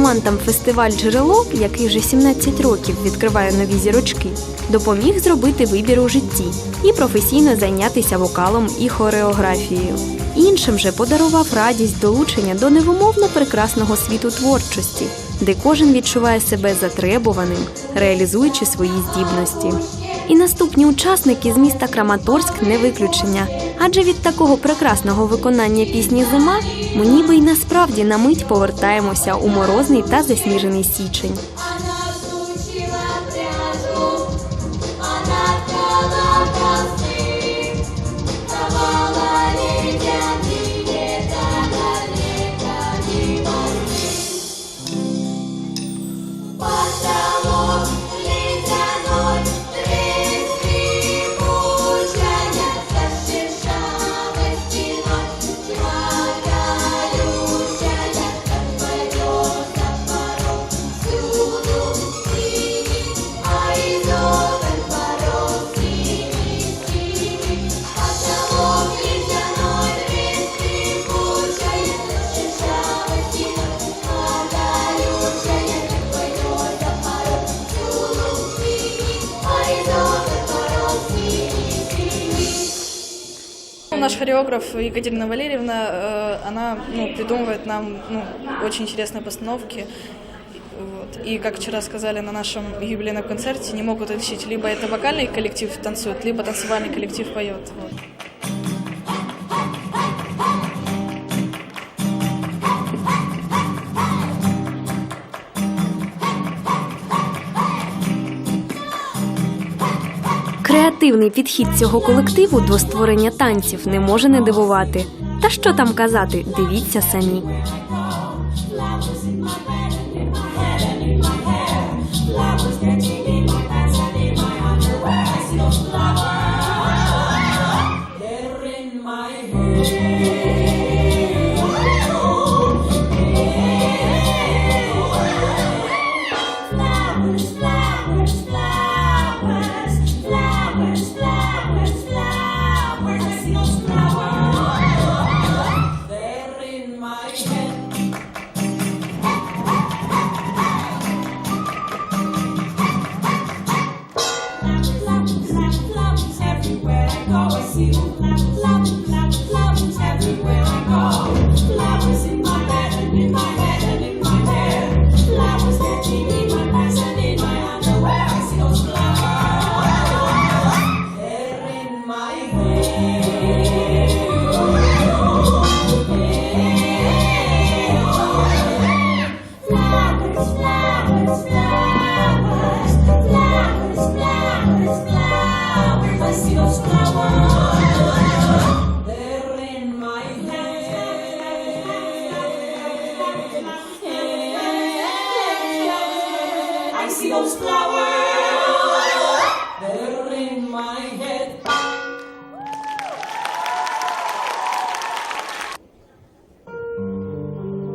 Мантам фестиваль Джерело, який вже 17 років відкриває нові зірочки, допоміг зробити вибір у житті і професійно зайнятися вокалом і хореографією. Іншим же подарував радість долучення до невимовно прекрасного світу творчості, де кожен відчуває себе затребуваним, реалізуючи свої здібності. І наступні учасники з міста Краматорськ не виключення. Адже від такого прекрасного виконання пісні Зима ми ніби й насправді на мить повертаємося у морозний та засніжений січень. хореограф Екатерина Валерьевна, э, она ну, придумывает нам ну, очень интересные постановки. Вот. И, как вчера сказали на нашем юбилейном концерте, не могут отличить, либо это вокальный коллектив танцует, либо танцевальный коллектив поет. Вот. Креативний підхід цього колективу до створення танців не може не дивувати. Та що там казати, дивіться самі. You.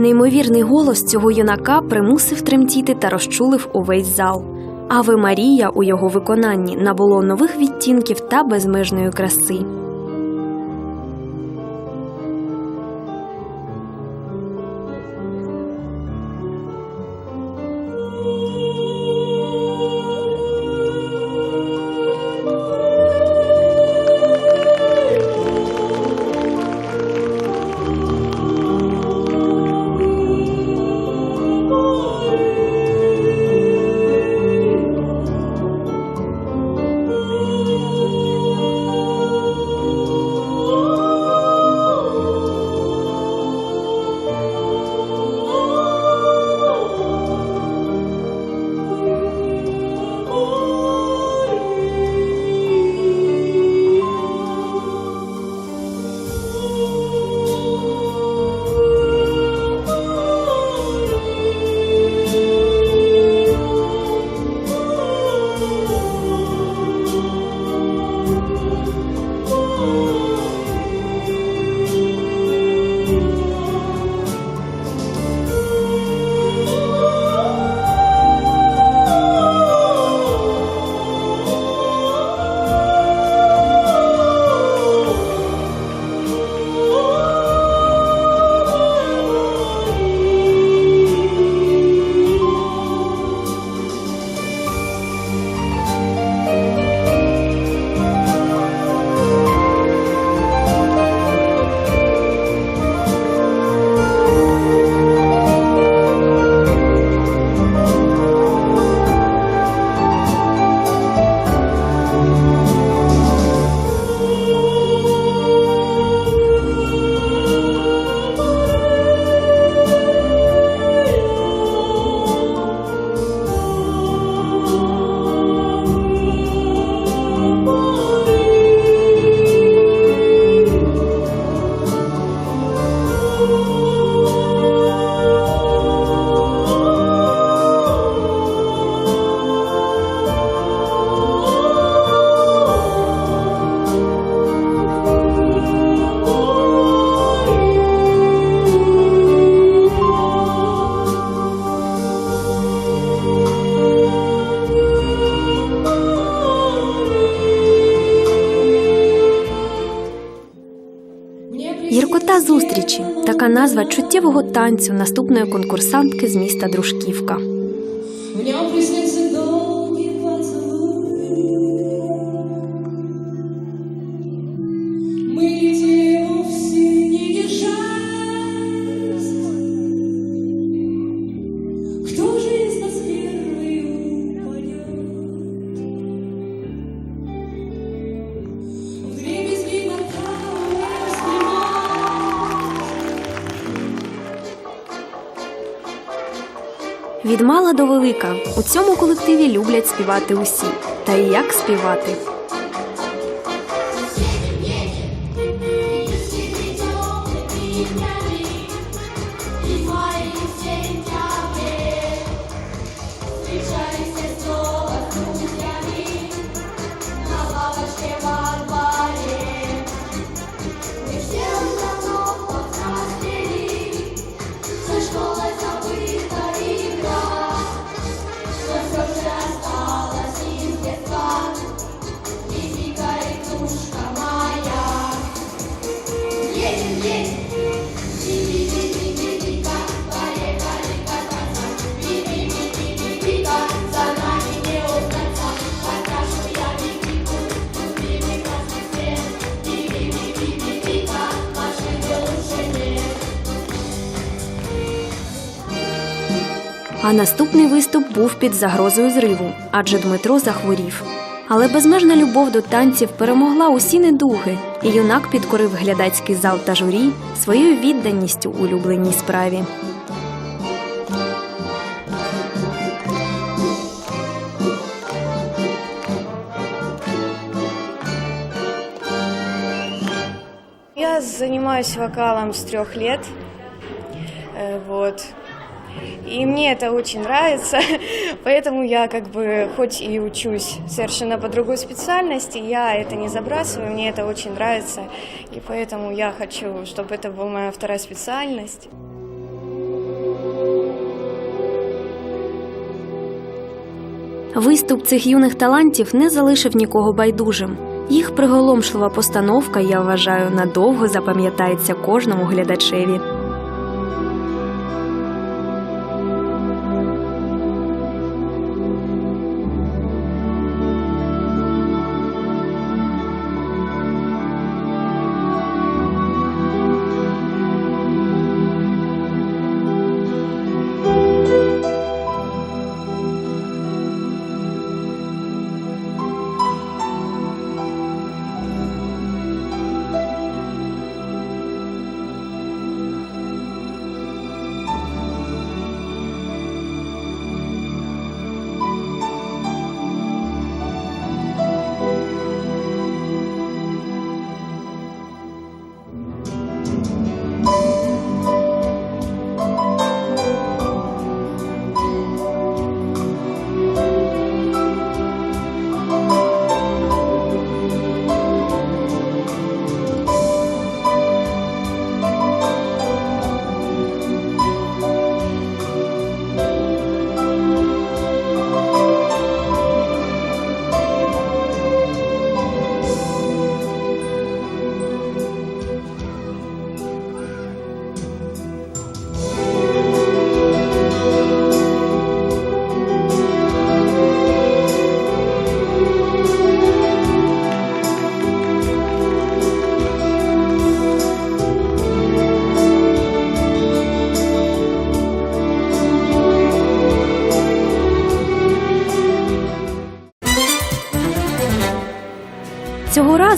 Неймовірний голос цього юнака примусив тремтіти та розчулив увесь зал. Аве Марія у його виконанні набуло нових відтінків та безмежної краси. Назва чуттєвого танцю наступної конкурсантки з міста Дружківка. Від мала до велика у цьому колективі люблять співати усі. Та й як співати? А наступний виступ був під загрозою зриву, адже Дмитро захворів. Але безмежна любов до танців перемогла усі недуги, і юнак підкорив глядацький зал та журі своєю відданістю улюбленій справі. Я занимаюсь вокалом с трех лет, э, вот И мне это очень нравится, поэтому я как бы, хоть и учусь совершенно по другой специальности, я это не забрасываю, мне это очень нравится, и поэтому я хочу, чтобы это была моя вторая специальность. Виступ цих юних талантів не залишив нікого байдужим. Їх приголомшлива постановка, я вважаю, надовго запам'ятається кожному глядачеві.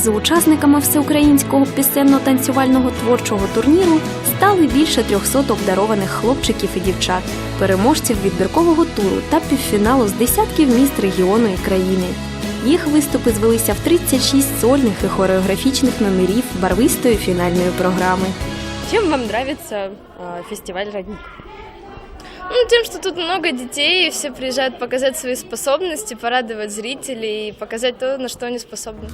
Разу учасниками всеукраїнського пісенно-танцювального творчого турніру стали більше 300 обдарованих хлопчиків і дівчат, переможців відбіркового туру та півфіналу з десятків міст регіону і країни. Їх виступи звелися в 36 сольних і хореографічних номерів барвистої фінальної програми. Чем вам нравится э, фестиваль «Родник»? Ну, тем, что тут много детей, и все приезжают показать свои способности, порадовать зрителей и показать то, на что они способны.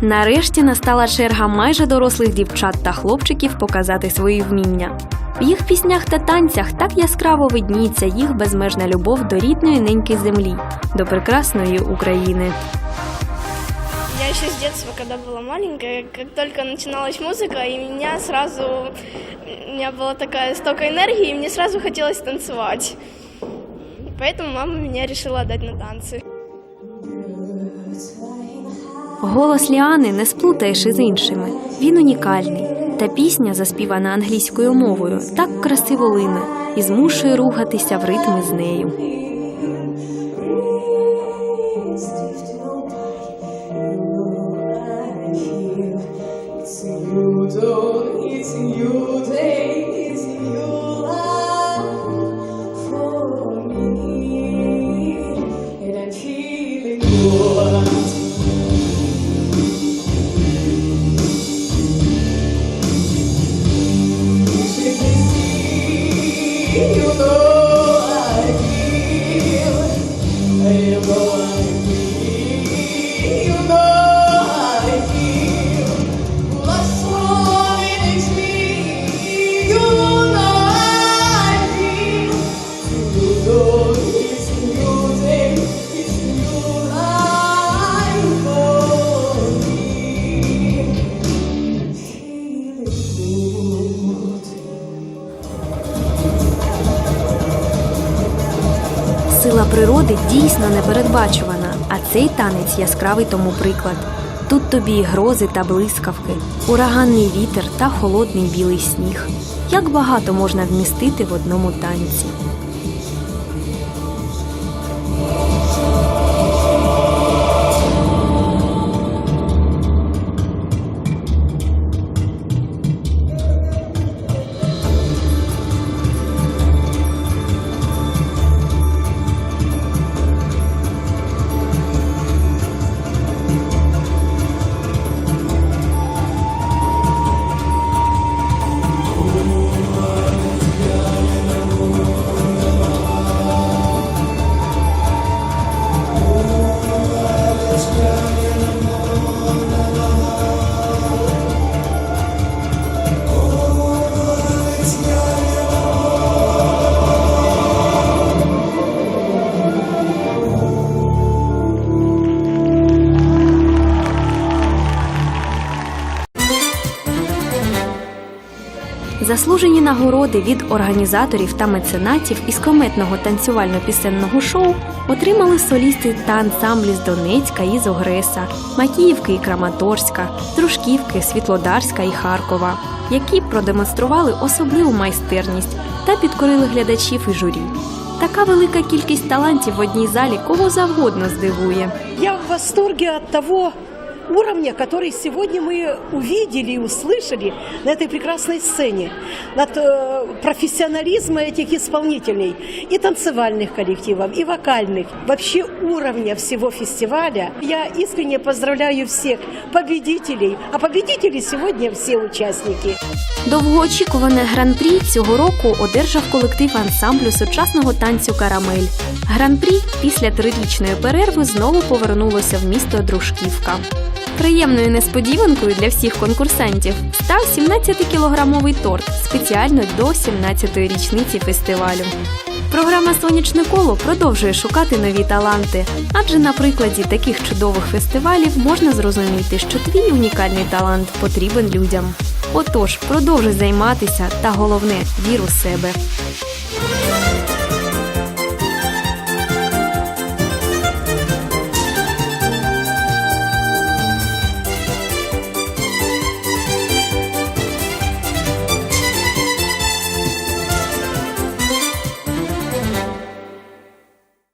Нарешті настала черга майже дорослих дівчат та хлопчиків показати свої вміння. В їх піснях та танцях так яскраво видніється їх безмежна любов до рідної неньки землі, до прекрасної України. Я еще с детства, когда была маленькая, как только начиналась музыка, и меня сразу, у меня была такая столько энергии, и мне сразу хотелось танцевать. Поэтому мама меня решила отдать на танцы. Голос Ліани не сплутаєш із іншими. Він унікальний. Та пісня, заспівана англійською мовою, так красиво лине і змушує рухатися в ритми з нею. Природи дійсно непередбачувана, а цей танець яскравий тому приклад. Тут тобі і грози та блискавки, ураганний вітер та холодний білий сніг. Як багато можна вмістити в одному танці. Заслужені нагороди від організаторів та меценатів із кометного танцювально-пісенного шоу отримали солісти та ансамблі з Донецька і з Огреса, Макіївки і Краматорська, Дружківки, Світлодарська і Харкова, які продемонстрували особливу майстерність та підкорили глядачів і журі. Така велика кількість талантів в одній залі кого завгодно здивує. Я в восторге от того уровня, который сегодня мы увидели и услышали на этой прекрасной сцене, от э, профессионализма этих исполнителей и танцевальных коллективов, и вокальных, вообще уровня всего фестиваля. Я искренне поздравляю всех победителей, а победители сегодня все участники. Довгоочікуване гран-прі цього року одержав колектив ансамблю сучасного танцю Карамель. Гран-прі після трирічної перерви знову повернулося в місто Дружківка. Приємною несподіванкою для всіх конкурсантів став 17-кілограмовий торт спеціально до 17-ї річниці фестивалю. Програма Сонячне коло продовжує шукати нові таланти, адже на прикладі таких чудових фестивалів можна зрозуміти, що твій унікальний талант потрібен людям. Отож, продовжуй займатися та головне вір у себе.